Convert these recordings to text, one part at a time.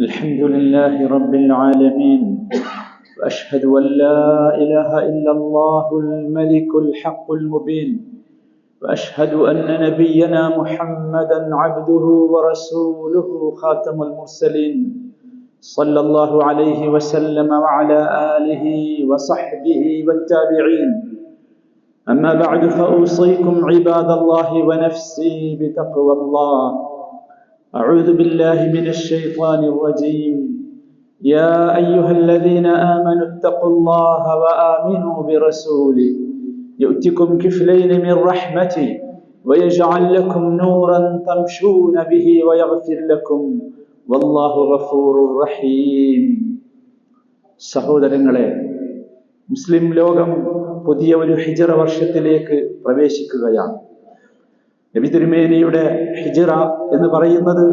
الحمد لله رب العالمين وأشهد أن لا إله إلا الله الملك الحق المبين وأشهد أن نبينا محمدا عبده ورسوله خاتم المرسلين صلى الله عليه وسلم وعلى آله وصحبه والتابعين. أما بعد فأوصيكم عباد الله ونفسي بتقوى الله. أعوذ بالله من الشيطان الرجيم يا أيها الذين آمنوا اتقوا الله وآمنوا برسوله يؤتكم كفلين من رحمته ويجعل لكم نورا تمشون به ويغفر لكم والله غفور رحيم സഹോദരങ്ങളെ മുസ്ലിം ലോകം പുതിയ ഒരു ഹിജറ വർഷത്തിലേക്ക് പ്രവേശിക്കുകയാണ് നബി തിരുമേനിയുടെ ഹിജിറ എന്ന് പറയുന്നത്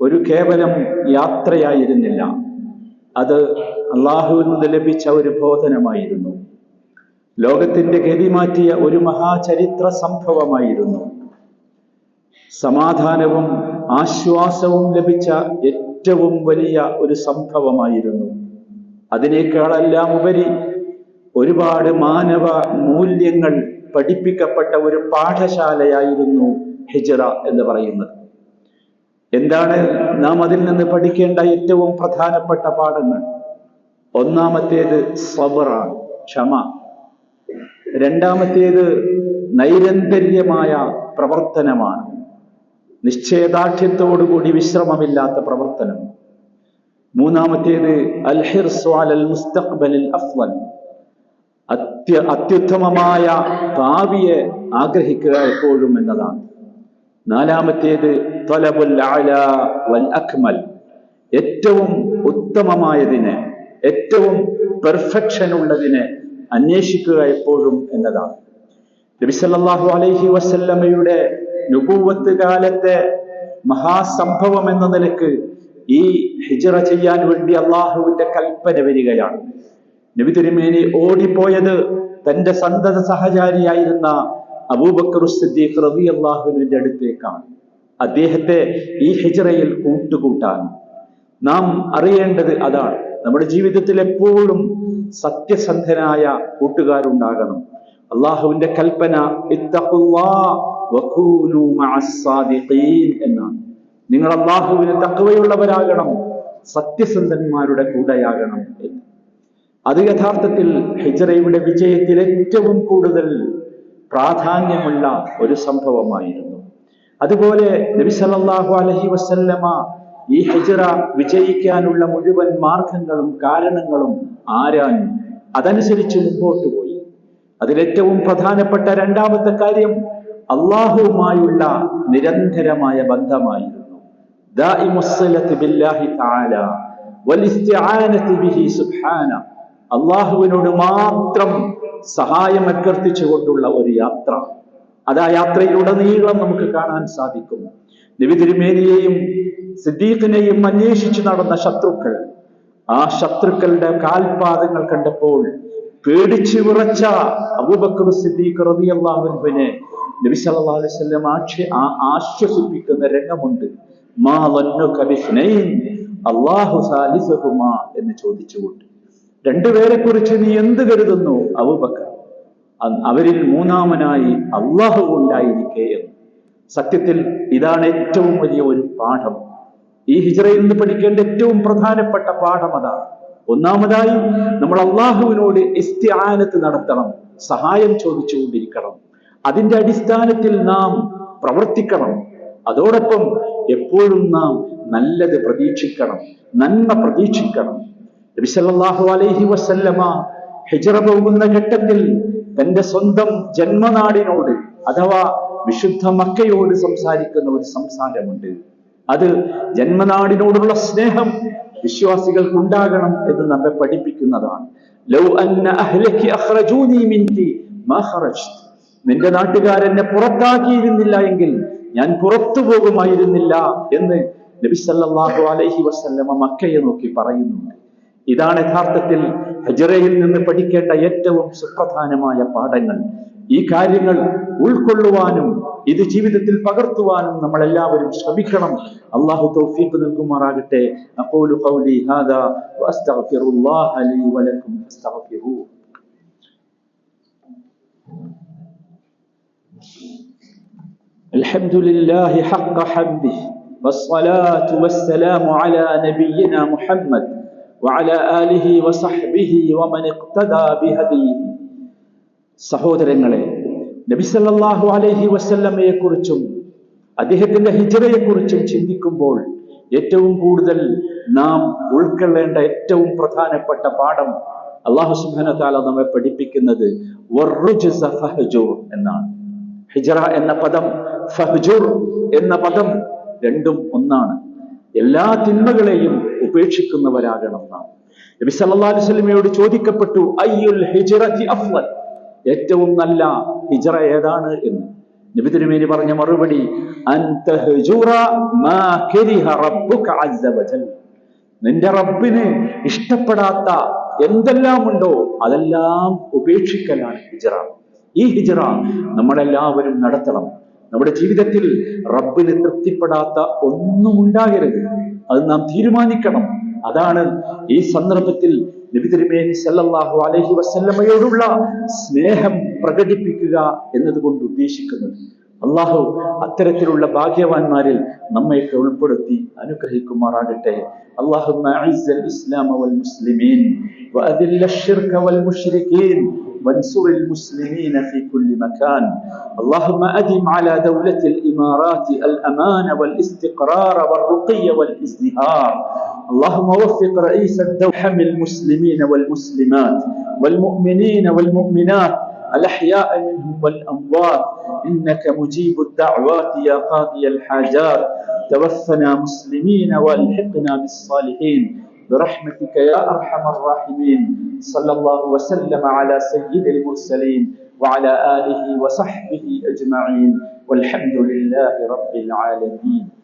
ഒരു കേവലം യാത്രയായിരുന്നില്ല. അത് അള്ളാഹുവിൽ നിന്ന് ലഭിച്ച ഒരു ബോധനമായിരുന്നു. ലോകത്തിന്റെ ഗതി മാറ്റിയ ഒരു മഹാചരിത്ര സംഭവമായിരുന്നു. സമാധാനവും ആശ്വാസവും ലഭിച്ച ഏറ്റവും വലിയ ഒരു സംഭവമായിരുന്നു. അതിനേക്കാളെല്ലാം ഉപരി ഒരുപാട് മാനവ മൂല്യങ്ങൾ പഠിപ്പിക്കപ്പെട്ട ഒരു പാഠശാലയായിരുന്നു ഹിജറ എന്ന് പറയുന്നത്. എന്താണ് നാം അതിൽ നിന്ന് പഠിക്കേണ്ട ഏറ്റവും പ്രധാനപ്പെട്ട പാഠങ്ങൾ? ഒന്നാമത്തേത് സബറാണ് ക്ഷമ. രണ്ടാമത്തേത് നൈരന്തര്യമായ പ്രവർത്തനമാണ്. നിശ്ചയദാർഢ്യത്തോടുകൂടി വിശ്രമമില്ലാത്ത പ്രവർത്തനം. മൂന്നാമത്തേത് അൽഹിർ അലൽ മുസ്തഖ്ബലിൽ അഫ്വൽ. അത്യ അത്യുത്തമമായ ഭാവിയെ ആഗ്രഹിക്കുക എപ്പോഴും എന്നതാണ്. നാലാമത്തേത് തൊലബുൽ വൽ അക്മൽ. ഏറ്റവും ഉത്തമമായതിനെ ഏറ്റവും പെർഫെക്ഷൻ ഉള്ളതിനെ അന്വേഷിക്കുക എപ്പോഴും എന്നതാണ്. നബിസല്ലാഹു അലൈഹി വസല്ലമയുടെ നുപൂവത്ത് കാലത്തെ മഹാസംഭവം എന്ന നിലയ്ക്ക് ഈ ഹിജറ ചെയ്യാൻ വേണ്ടി അള്ളാഹുവിന്റെ കൽപ്പന വരികയാണ്. നബി തിരുമേനി ഓടിപ്പോയത് തന്റെ സന്തത സഹചാരിയായിരുന്ന അബൂബക്കർ സിദ്ദീഖ് അടുത്തേക്കാണ്. അദ്ദേഹത്തെ ഈ ഹിജറയിൽ കൂട്ടുകൂട്ടാൻ നാം അറിയേണ്ടത് അതാണ്. നമ്മുടെ ജീവിതത്തിൽ എപ്പോഴും സത്യസന്ധനായ കൂട്ടുകാരുണ്ടാകണം. അള്ളാഹുവിന്റെ കൽപ്പന എന്നാണ്. നിങ്ങൾ അള്ളാഹുവിന് തക്കവയുള്ളവരാകണം സത്യസന്ധന്മാരുടെ കൂടെയാകണം എന്ന്. അത് യഥാർത്ഥത്തിൽ ഹിജറയുടെ വിജയത്തിൽ ഏറ്റവും കൂടുതൽ പ്രാധാന്യമുള്ള ഒരു സംഭവമായിരുന്നു. അതുപോലെ നബി സല്ലല്ലാഹു അലൈഹി വസല്ലമ ഈ ഹിജറ വിജയിക്കാനുള്ള മുഴുവൻ മാർഗങ്ങളും കാരണങ്ങളും ആരാഞ്ഞു? അതനുസരിച്ച് മുമ്പോട്ട് പോയി. അതിലേറ്റവും പ്രധാനപ്പെട്ട രണ്ടാമത്തെ കാര്യം അള്ളാഹുവുമായുള്ള നിരന്തരമായ ബന്ധമായിരുന്നു. ബില്ലാഹി തആല വൽ ബിഹി സുബ്ഹാന. അള്ളാഹുവിനോട് മാത്രം സഹായം അഭ്യർത്ഥിച്ചുകൊണ്ടുള്ള ഒരു യാത്ര. അത് ആ യാത്രയിലുടനീളം നമുക്ക് കാണാൻ സാധിക്കും. നബി തിരുമേനിയെയും സിദ്ദീഖിനെയും അന്വേഷിച്ചു നടന്ന ശത്രുക്കൾ ആ ശത്രുക്കളുടെ കാൽപാദങ്ങൾ കണ്ടപ്പോൾ പേടിച്ചു വിറച്ച അബൂബക്കർ സിദ്ദീഖ് റബി അള്ളാഹുവിനെ നബി വസല്ലം ആക്ഷി ആശ്വസിപ്പിക്കുന്ന രംഗമുണ്ട്. മാ അള്ളാഹു സാലിസഹുമാ എന്ന് ചോദിച്ചുകൊണ്ട്. രണ്ടുപേരെ കുറിച്ച് നീ എന്ത് കരുതുന്നു? അബൂബക്കർ അവരിൽ മൂന്നാമനായി അള്ളാഹു ഉണ്ടായിരിക്കെ എന്ന്. സത്യത്തിൽ ഇതാണ് ഏറ്റവും വലിയ ഒരു പാഠം. ഈ ഹിജറയിൽ നിന്ന് പഠിക്കേണ്ട ഏറ്റവും പ്രധാനപ്പെട്ട പാഠം അതാണ് ഒന്നാമതായി നമ്മൾ അള്ളാഹുവിനോട് ഇസ്തിആനത്ത് നടത്തണം സഹായം ചോദിച്ചുകൊണ്ടിരിക്കണം. അതിന്റെ അടിസ്ഥാനത്തിൽ നാം പ്രവർത്തിക്കണം. അതോടൊപ്പം എപ്പോഴും നാം നല്ലത് പ്രതീക്ഷിക്കണം നന്മ പ്രതീക്ഷിക്കണം. നബിസല്ലാഹു അലൈഹി വസല്ലമ ഹിജറ പോകുന്ന ഘട്ടത്തിൽ തന്റെ സ്വന്തം ജന്മനാടിനോട് അഥവാ വിശുദ്ധ മക്കയോട് സംസാരിക്കുന്ന ഒരു സംസാരമുണ്ട്. അത് ജന്മനാടിനോടുള്ള സ്നേഹം വിശ്വാസികൾക്ക് ഉണ്ടാകണം എന്ന് നമ്മെ പഠിപ്പിക്കുന്നതാണ്. നിന്റെ നാട്ടുകാരെന്നെ പുറത്താക്കിയിരുന്നില്ല എങ്കിൽ ഞാൻ പുറത്തു പോകുമായിരുന്നില്ല എന്ന് നബി സല്ലല്ലാഹു അലൈഹി വസല്ലമ മക്കയെ നോക്കി പറയുന്നുണ്ട്. ഇതാണ് യഥാർത്ഥത്തിൽ ഹജറയിൽ നിന്ന് പഠിക്കേണ്ട ഏറ്റവും സുപ്രധാനമായ പാഠങ്ങൾ ഈ കാര്യങ്ങൾ ഉൾക്കൊള്ളുവാനും ഇത് ജീവിതത്തിൽ പകർത്തുവാനും നമ്മൾ എല്ലാവരും ശ്രമിക്കണം അള്ളാഹു തൗഫീഖ് നൽകുമാറാകട്ടെ അഖൂലു ഖൗലി ഹാദാ വഅസ്തഗ്ഫിറുല്ലാഹ ലീ വലക്കും ഫസ്തഗ്ഫിറൂ الحمد لله حق حمده والصلاة والسلام على نبينا محمد وعلى آله وصحبه ومن اقتدى بهديه സഹോദരങ്ങളെ നബി സല്ലല്ലാഹു അലൈഹി വസല്ലമയെ കുറിച്ചും അദ്ദേഹത്തിന്റെ ഹിജറയെ കുറിച്ചും ചിന്തിക്കുമ്പോൾ ഏറ്റവും കൂടുതൽ നാം ഉൾക്കൊള്ളേണ്ട ഏറ്റവും പ്രധാനപ്പെട്ട പാഠം അള്ളാഹു സുബ്ഹാനഹു വ തആല നമ്മെ പഠിപ്പിക്കുന്നത് വറുജ്സ ഫഹ്ജുർ എന്നാണ് ഹിജറ എന്ന പദം ഫഹ്ജുർ എന്ന പദം രണ്ടും ഒന്നാണ് എല്ലാ തിന്മകളെയും ഉപേക്ഷിക്കുന്നവരാകണം നാം. നബി സല്ലല്ലാഹു അലൈഹി വസല്ലമയോട് ചോദിക്കപ്പെട്ടു അയ്യുൽ ഹിജ്റതി അഫ്ളൽ ഏറ്റവും നല്ല ഹിജ്റ ഏതാണ് എന്ന്. നബി തിരുമേനി പറഞ്ഞ മറുപടി നിന്റെ റബ്ബിന് ഇഷ്ടപ്പെടാത്ത എന്തെല്ലാം ഉണ്ടോ അതെല്ലാം ഉപേക്ഷിക്കലാണ് ഹിജറ. ഈ ഹിജറ നമ്മളെല്ലാവരും നടത്തണം. നമ്മുടെ ജീവിതത്തിൽ റബ്ബിന് തൃപ്തിപ്പെടാത്ത ഒന്നും ഉണ്ടാകരുത്. അത് നാം തീരുമാനിക്കണം. അതാണ് ഈ സന്ദർഭത്തിൽ നബി തിരുമേനി സല്ലല്ലാഹു അലൈഹി സ്നേഹം പ്രകടിപ്പിക്കുക എന്നതുകൊണ്ട് ഉദ്ദേശിക്കുന്നത്. അള്ളാഹു അത്തരത്തിലുള്ള ഭാഗ്യവാന്മാരിൽ നമ്മയൊക്കെ ഉൾപ്പെടുത്തി അനുഗ്രഹിക്കുമാറാകട്ടെ اللهم اعز الاسلام والمسلمين واذل الشرك والمشركين وانصر المسلمين في كل مكان اللهم ادم على دوله الامارات الامان والاستقرار والرقي والازدهار اللهم وفق رئيس الدوله المسلمين والمسلمات والمؤمنين والمؤمنات الأحياء منهم والأموات. إنك مجيب الدعوات يا قاضي الحاجات. توفنا مسلمين والحقنا بالصالحين. برحمتك يا أرحم الراحمين. صلى الله وسلم على سيد المرسلين وعلى آله وصحبه أجمعين. والحمد لله رب العالمين.